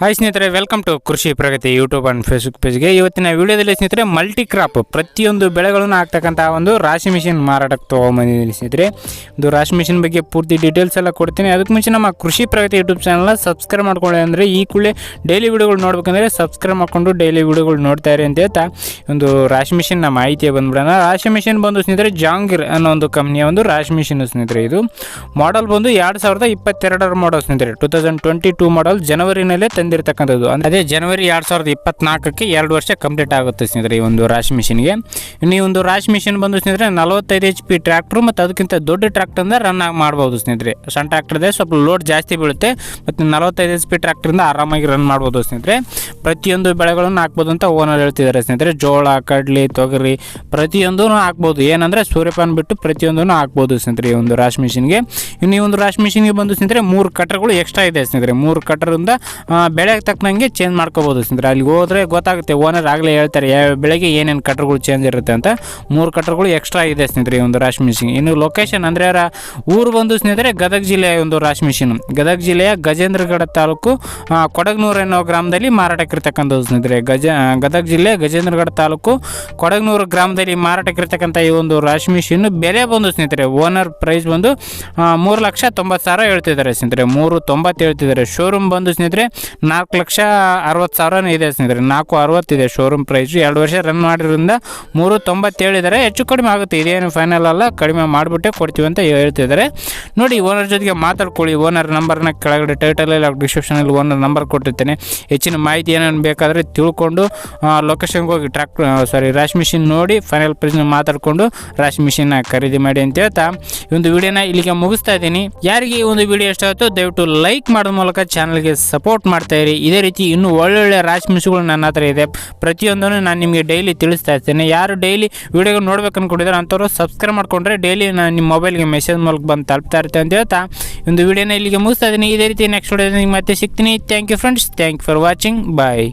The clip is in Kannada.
ಹಾಯ್ ಸ್ನೇಹಿತರೆ welcome to Krishi Pragati YouTube and Facebook ಪೇಜ್ಗೆ ಇವತ್ತಿನ ವಿಡಿಯೋದಲ್ಲಿ ಸ್ನೇಹಿತರೆ ಮಲ್ಟಿ ಕ್ರಾಪ್ ಪ್ರತಿಯೊಂದು ಬೆಳೆಗಳನ್ನು ಹಾಕ್ತಕ್ಕಂಥ ಒಂದು ರಾಶಿ ಮಿಷಿನ್ ಮಾರಾಟಕ್ಕೆ ತೊಗೊಂಬಂದಿದ್ದೀನಿ ಸ್ನೇಹಿತರೆ. ಒಂದು ರಾಶಿ ಮಿಷಿನ್ ಬಗ್ಗೆ ಪೂರ್ತಿ ಡೀಟೇಲ್ಸ್ ಎಲ್ಲ ಕೊಡ್ತೀನಿ. ಅದಕ್ಕೆ ಮುಂಚೆ ನಮ್ಮ ಕೃಷಿ ಪ್ರಗತಿ ಯೂಟ್ಯೂಬ್ ಚಾನಲ್ನ ಸಬ್ಸ್ಕ್ರೈಬ್ ಮಾಡ್ಕೊಳ್ಳಿ. ಅಂದರೆ ಈ ಕೂಡಲೇ ಡೈಲಿ ವಿಡಿಯೋಗಳು ನೋಡ್ಬೇಕಂದ್ರೆ ಸಬ್ಸ್ಕ್ರೈಬ್ ಮಾಡಿಕೊಂಡು ಡೈಲಿ ವಿಡಿಯೋಗಳು ನೋಡ್ತಾ ಇರಿ ಅಂತ ಹೇಳ್ತಾ. ಒಂದು ರಾಶಿ ಮಿಷಿನ್ ನಮ್ಮ ಮಾಹಿತಿ ಬಂದ್ಬಿಡೋಣ. ರಾಶಿ ಮಿಷಿನ್ ಬಂದು ಸ್ನೇಹಿತರೆ, ಜಾಂಗಿರ್ ಅನ್ನೋ ಒಂದು ಕಂಪ್ನಿಯ ಒಂದು ರಾಶಿ ಮಿಷಿನ್ ಸ್ನೇಹಿತರೆ ಇದು. ಮಾಡಲ್ ಬಂದು ಎರಡು ಸಾವಿರದ ಇಪ್ಪತ್ತೆರಡರ ಮಾಡಲ್ ಸ್ನೇಹಿತರೆ. Two thousand twenty two model ಜನವರಿನಲ್ಲೇ ತಂದಿರತಕ್ಕಂಥದ್ದು. ಅದೇ ಜನವರಿ ಎರಡು ಸಾವಿರದ ಇಪ್ಪತ್ನಾಲ್ಕಕ್ಕೆ ಎರಡು ವರ್ಷ ಕಂಪ್ಲೀಟ್ ಆಗುತ್ತೆ ಸ್ನೇಹಿತರೆ ಈ ಒಂದು ರಾಶಿ ಮಿಷಿನ್ಗೆ ಇನ್ನು ಈ ಒಂದು ರಾಶಿ ಮಿಷಿನ್ ಬಂದು ಸ್ನೇಹಿತರೆ, ನಲವತ್ತೈದು ಎಚ್ ಪಿ ಟ್ರ್ಯಾಕ್ಟ್ರು ಮತ್ತು ಅದಕ್ಕಿಂತ ದೊಡ್ಡ ಟ್ರ್ಯಾಕ್ಟ್ರಿಂದ ರನ್ ಆಗಿ ಮಾಡ್ಬೋದು ಸ್ನೇಹಿತರೆ. ಸಣ್ಣ ಟ್ರ್ಯಾಕ್ಟರ್ದೇ ಸ್ವಲ್ಪ ಲೋಡ್ ಜಾಸ್ತಿ ಬೀಳುತ್ತೆ ಮತ್ತು ನಲವತ್ತೈದು ಎಚ್ ಪಿ ಟ್ರ್ಯಾಕ್ಟರಿಂದ ಆರಾಮಾಗಿ ರನ್ ಮಾಡ್ಬೋದು ಸ್ನೇಹಿತರೆ. ಪ್ರತಿಯೊಂದು ಬೆಳೆಗಳನ್ನು ಹಾಕ್ಬೋದು ಅಂತ ಓನರ್ ಹೇಳ್ತಿದ್ದಾರೆ ಸ್ನೇಹಿತರೆ. ಜೋಳ ಕಡ್ಲಿ, ತೊಗರಿ ಪ್ರತಿಯೊಂದೂ ಹಾಕ್ಬೋದು. ಏನಂದರೆ ಸೂರ್ಯಪಾನ ಬಿಟ್ಟು ಪ್ರತಿಯೊಂದನ್ನು ಹಾಕ್ಬೋದು ಸ್ನೇಹಿತರೆ ಈ ಒಂದು ರಾಶಿ ಮಿಷಿನ್ಗೆ. ಇನ್ನು ಈ ಒಂದು ರಾಶಿ ಮಿಷಿನ್ಗೆ ಬಂದು ಸ್ನೇಹಿತರೆ ಮೂರು ಕಟ್ಟರ್ಗಳು ಎಕ್ಸ್ಟ್ರಾ ಇದೆ ಸ್ನೇಹಿತರೆ. ಮೂರು ಕಟ್ಟರಿಂದ ಬೆಳೆಗೆ ತಕ್ಕನಂಗೆ ಚೇಂಜ್ ಮಾಡ್ಕೋಬೋದು ಸ್ನೇಹಿತರೆ. ಅಲ್ಲಿಗೆ ಹೋದರೆ ಗೊತ್ತಾಗುತ್ತೆ ಓನರ್ ಆಗಲೇ ಹೇಳ್ತಾರೆ, ಯಾವ ಬೆಳೆಗೆ ಏನೇನು ಕಟ್ಟರ್ಗಳು ಚೇಂಜ್ ಇರುತ್ತೆ ಅಂತ. ಮೂರು ಕಟ್ಟರ್ಗಳು ಎಕ್ಸ್ಟ್ರಾ ಇದೆ ಸ್ನೇಹಿತರೆ ಈ ಒಂದು ರಾಶಿ ಮಿಷಿನ್ ಇನ್ನು ಲೊಕೇಶನ್ ಅಂದರೆ ಊರು ಬಂದು ಸ್ನೇಹಿತರೆ ಗದಗ ಜಿಲ್ಲೆಯ ಒಂದು ರಾಶಿ ಮಿಷಿನ್. ಗದಗ ಜಿಲ್ಲೆಯ ಗಜೇಂದ್ರಗಡ ತಾಲೂಕು ಕೊಡಗನೂರು ಎನ್ನೋ ಗ್ರಾಮದಲ್ಲಿ ಮಾರಾಟಕ್ಕಿರ್ತಕ್ಕಂಥದ್ದು ಸ್ನೇಹಿತರೆ. ಗಜ, ಗದಗ ಜಿಲ್ಲೆ ಗಜೇಂದ್ರಗಡ ತಾಲೂಕು ಕೊಡಗನೂರು ಗ್ರಾಮದಲ್ಲಿ ಮಾರಾಟಕ್ಕಿರ್ತಕ್ಕಂಥ ಈ ಒಂದು ರಾಶಿ ಮಿಷಿನ್ ಬೆಲೆ ಬಂದು ಸ್ನೇಹಿತರೆ, ಓನರ್ ಪ್ರೈಸ್ ಬಂದು ಮೂರು ಲಕ್ಷ ತೊಂಬತ್ತು ಸಾವಿರ ಹೇಳ್ತಿದ್ದಾರೆ ಸ್ನೇಹಿತರೆ. ಮೂರು ತೊಂಬತ್ತು ಹೇಳ್ತಿದ್ದಾರೆ. ಶೋರೂಮ್ ಬಂದು ಸ್ನೇಹಿತರೆ, ನಾಲ್ಕು ಲಕ್ಷ ಅರವತ್ತು ಸಾವಿರನೇ ಇದೆ ಸ್ನೇಹಿತರೆ. ನಾಲ್ಕು ಅರವತ್ತಿದೆ ಶೋರೂಮ್ ಪ್ರೈಸ್ ಎರಡು ವರ್ಷ ರನ್ ಮಾಡಿರೋದ್ರಿಂದ ಮೂರು ತೊಂಬತ್ತು ಹೇಳಿದ್ದಾರೆ ಹೆಚ್ಚು ಕಡಿಮೆ ಆಗುತ್ತೆ. ಇದೇನು ಫೈನಲ್ ಅಲ್ಲ, ಕಡಿಮೆ ಮಾಡಿಬಿಟ್ಟೆ ಕೊಡ್ತೀವಿ ಅಂತ ಹೇಳ್ತಿದ್ದಾರೆ. ನೋಡಿ ಓನರ್ ಜೊತೆಗೆ ಮಾತಾಡ್ಕೊಳ್ಳಿ. ಓನರ್ ನಂಬರ್ನ ಕೆಳಗಡೆ ಟೈಟಲಲ್ಲಿ ಡಿಸ್ಕ್ರಿಪ್ಷನಲ್ಲಿ ಓನರ್ ನಂಬರ್ ಕೊಟ್ಟಿರ್ತೇನೆ. ಹೆಚ್ಚಿನ ಮಾಹಿತಿ ಏನೇನು ಬೇಕಾದರೆ ತಿಳ್ಕೊಂಡು ಲೊಕೇಶನ್ಗೆ ಹೋಗಿ ಟ್ರ್ಯಾಕ್ ಸಾರಿ ರಾಶ್ ಮಿಷಿನ್ ನೋಡಿ ಫೈನಲ್ ಪ್ರೈಸ್ನ ಮಾತಾಡಿಕೊಂಡು ರಾಶ್ ಮಿಷಿನ್ನ ಖರೀದಿ ಮಾಡಿ ಅಂತ ಹೇಳ್ತಾ. ಈ ಒಂದು ವಿಡಿಯೋನ ಇಲ್ಲಿಗೆ ಮುಗಿಸ್ತಾ ಇದ್ದೀನಿ. ಯಾರಿಗೆ ಈ ಒಂದು ವಿಡಿಯೋ ಇಷ್ಟ ಆಯಿತು ದಯವಿಟ್ಟು ಲೈಕ್ ಮಾಡೋ ಮೂಲಕ ಚಾನಲ್ಗೆ ಸಪೋರ್ಟ್ ಮಾಡ್ತಾ ಇರಿ. ಇದೇ ರೀತಿ ಇನ್ನೂ ಒಳ್ಳೊಳ್ಳೆ ರಾಶ್ ಮಿಷಿನ್ಗಳು ನನ್ನ ಹತ್ರ ಇದೆ. ಪ್ರತಿಯೊಂದನ್ನು ನಾನು ನಿಮಗೆ ಡೈಲಿ ತಿಳಿಸ್ತಾ ಇರ್ತೇನೆ. ಯಾರು ಡೈಲಿ ವಿಡಿಯೋ ನೋಡ್ಬೇಕು ಅಂದ್ಕೊಂಡಿದ್ದಾರೆ ಅಂಥವ್ರು ಸಬ್ಸ್ಕ್ರೈಬ್ ಮಾಡ್ಕೊಂಡ್ರೆ ಡೈಲಿ ನಾನು ನಿಮ್ಮ ಮೊಬೈಲ್ಗೆ ಮೆಸೇಜ್ ಮೂಲಕ ಬಂದು ತಲುಪ್ತಾ ಇರ್ತೇನೆ ಅಂತ ಹೇಳ್ತಾ. ಒಂದು ವಿಡಿಯೋನ ಇಲ್ಲಿಗೆ ಮುಗಿಸ್ತಾ ಇದ್ದೀನಿ. ಇದೇ ರೀತಿ ನೆಕ್ಸ್ಟ್ ವಿಡಿಯೋ ಮತ್ತೆ ಸಿಗ್ತೀನಿ. Thank you friends thank you for watching bye